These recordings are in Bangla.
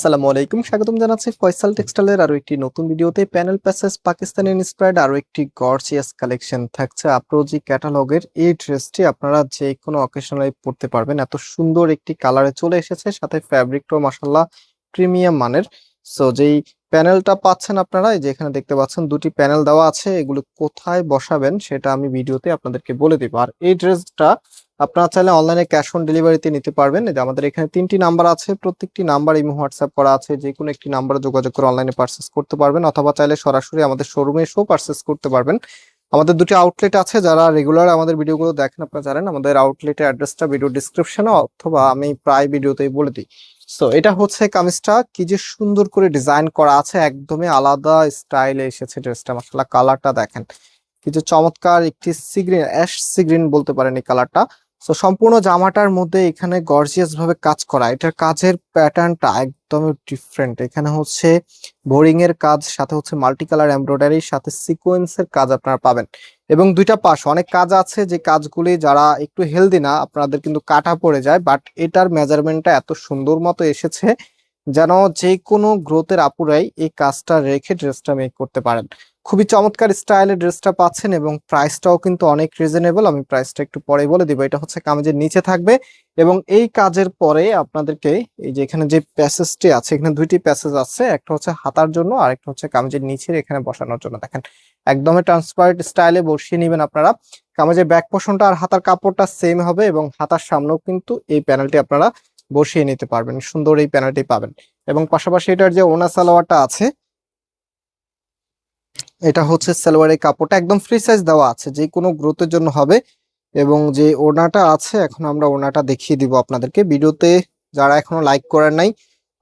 আসসালামু আলাইকুম, স্বাগতম জানাচ্ছি ফয়সাল টেক্সটাইলের আরও একটি নতুন ভিডিওতে। প্যানেল প্যাসেজ পাকিস্তানি ইন্সপায়ার্ড আরও একটি গর্জিয়াস কালেকশন থাকছে। আপ্রোজি ক্যাটালগের এই ড্রেসটি আপনারা যে কোনো অকেশনে পড়তে পারবেন। এত সুন্দর একটি কালারে চলে এসেছে, সাথে ফ্যাব্রিকটাও মাসাল্লাহ প্রিমিয়াম মানের। সো যেই প্যানেলটা পাচ্ছেন আপনারা, এই যে এখানে দেখতে পাচ্ছেন দুটি প্যানেল দেওয়া আছে, এগুলো কোথায় বসাবেন সেটা আমি ভিডিওতে আপনাদেরকে বলে দিব। আর এই ড্রেসটা আপনারা চাইলে অনলাইনে ক্যাশ অন ডেলিভারিতে নিতে পারবেন। আমাদের এখানে তিনটি নাম্বার আছে, প্রত্যেকটি নাম্বার ইমো হোয়াটসঅ্যাপ করা আছে যে কোনো একটি নাম্বারে যোগাযোগ করে অনলাইনে পারচেস করতে পারবেন, অথবা চাইলে সরাসরি আমাদের শোরুমে এসেও পারচেস করতে পারবেন। আমাদের দুটি আউটলেট আছে, যারা রেগুলার আমাদের ভিডিওগুলো দেখেন, আপনারা জানেন, আমাদের আউটলেটের অ্যাড্রেসটা ভিডিও ডিসক্রিপশনে অথবা আমি প্রায় ভিডিওতেই বলে দিই। সো এটা হচ্ছে কামিজটা, কি যে সুন্দর করে ডিজাইন করা আছে, একদমই আলাদা স্টাইলে এসেছে ড্রেসটা মাসাল্লাহ কালারটা দেখেন। কি যে চমৎকার, একটি সিগ্রিন অ্যাশ সিগ্রিন বলতে পারেন এই কালারটা সো সম্পূর্ণ জামাটার মধ্যে এখানে গর্জিয়াস ভাবে কাজ করা। এটার কাজের প্যাটার্নটা একদম ডিফারেন্ট এখানে হচ্ছে বোরিং এর কাজ, সাথে হচ্ছে মাল্টি কালার এমব্রয়ডারির সাথে সিকোয়েন্সের কাজ আপনারা পাবেন। এবং দুইটা পাশ, অনেক কাজ আছে যে কাজগুলি যারা একটু হেলদি না, আপনাদের কিন্তু কাটা পড়ে যায় বাট এটার মেজারমেন্টটা এত সুন্দর মতো এসেছে যেন যে কোনো গ্রোথের আপুরাই এই কাজটা রেখে ড্রেসটা মেক করতে পারেন। খুবই চমৎকার স্টাইলের ড্রেসটা পাচ্ছেন এবং প্রাইসটাও কিন্তু অনেক রিজনেবল আমি প্রাইসটা একটু পরে বলে দিব। এটা হচ্ছে কামিজের নিচে থাকবে এবং এই কাজের পরে আপনাদেরকে এই যে এখানে যে প্যাসেজটি আছে, এখানে দুইটি প্যাসেজ আছে। একটা হচ্ছে হাতার জন্য আর একটা হচ্ছে কামিজের নিচের এখানে বসানোর জন্য। দেখেন একদমই ট্রান্সপারেন্ট স্টাইলে বসিয়ে নেবেন আপনারা। কামিজের ব্যাক পোর্শনটা আর হাতার কাপড়টা সেম হবে এবং হাতার সামনেও কিন্তু এই প্যানেলটি আপনারা বসিয়ে নিতে পারবেন, সুন্দর এই প্যানেলটি পাবেন। এবং পাশাপাশি এটার যে ওনা সালোয়ারটা আছে, এটা হচ্ছে সালোয়ারের কাপড়টা একদম ফ্রি সাইজ দেওয়া আছে, যে কোনো গ্রোথের জন্য হবে। এবং যে ওনাটা আছে, এখন আমরা ওনাটা দেখিয়ে দিব আপনাদেরকে। ভিডিওতে যারা এখনও লাইক করেন নাই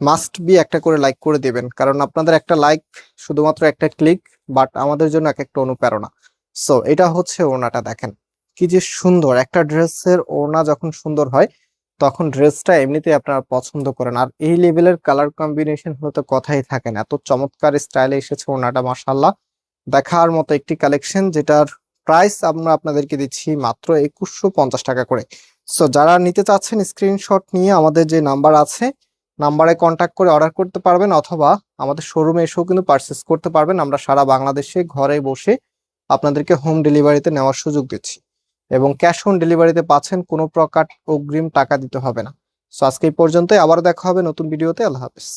মাস্ট বি একটা করে লাইক করে দেবেন। কারণ আপনাদের একটা লাইক শুধুমাত্র একটা ক্লিক বাট আমাদের জন্য এক একটা অনুপ্রেরণা। সো এটা হচ্ছে ওনাটা দেখেন, কি যে সুন্দর। একটা ড্রেসের ওনা যখন সুন্দর হয় তখন ড্রেসটা এমনিতেই আপনারা পছন্দ করেন। আর এই লেভেলের কালার কম্বিনেশন হলে তো কথাই থাকে না। এত চমৎকার স্টাইলে এসেছে ওনাটা মাসাল্লাহ দেখার মতো একটি কালেকশন যেটার প্রাইস আমরা আপনাদেরকে দিচ্ছি মাত্র একুশশো পঞ্চাশ টাকা করে। সো যারা নিতে চাচ্ছেন স্ক্রিনশট নিয়ে আমাদের যে নাম্বার আছে নাম্বারে কন্ট্যাক্ট করে অর্ডার করতে পারবেন অথবা আমাদের শোরুমে এসেও কিন্তু পারচেস করতে পারবেন। আমরা সারা বাংলাদেশে ঘরে বসে আপনাদেরকে হোম ডেলিভারিতে নেওয়ার সুযোগ দিচ্ছি। এবং ক্যাশ অন ডেলিভারিতে পাচ্ছেন কোনো প্রকার অগ্রিম টাকা দিতে হবে না। সো আজকে এই পর্যন্তই। আবার দেখা হবে নতুন ভিডিওতে আল্লাহ হাফেজ।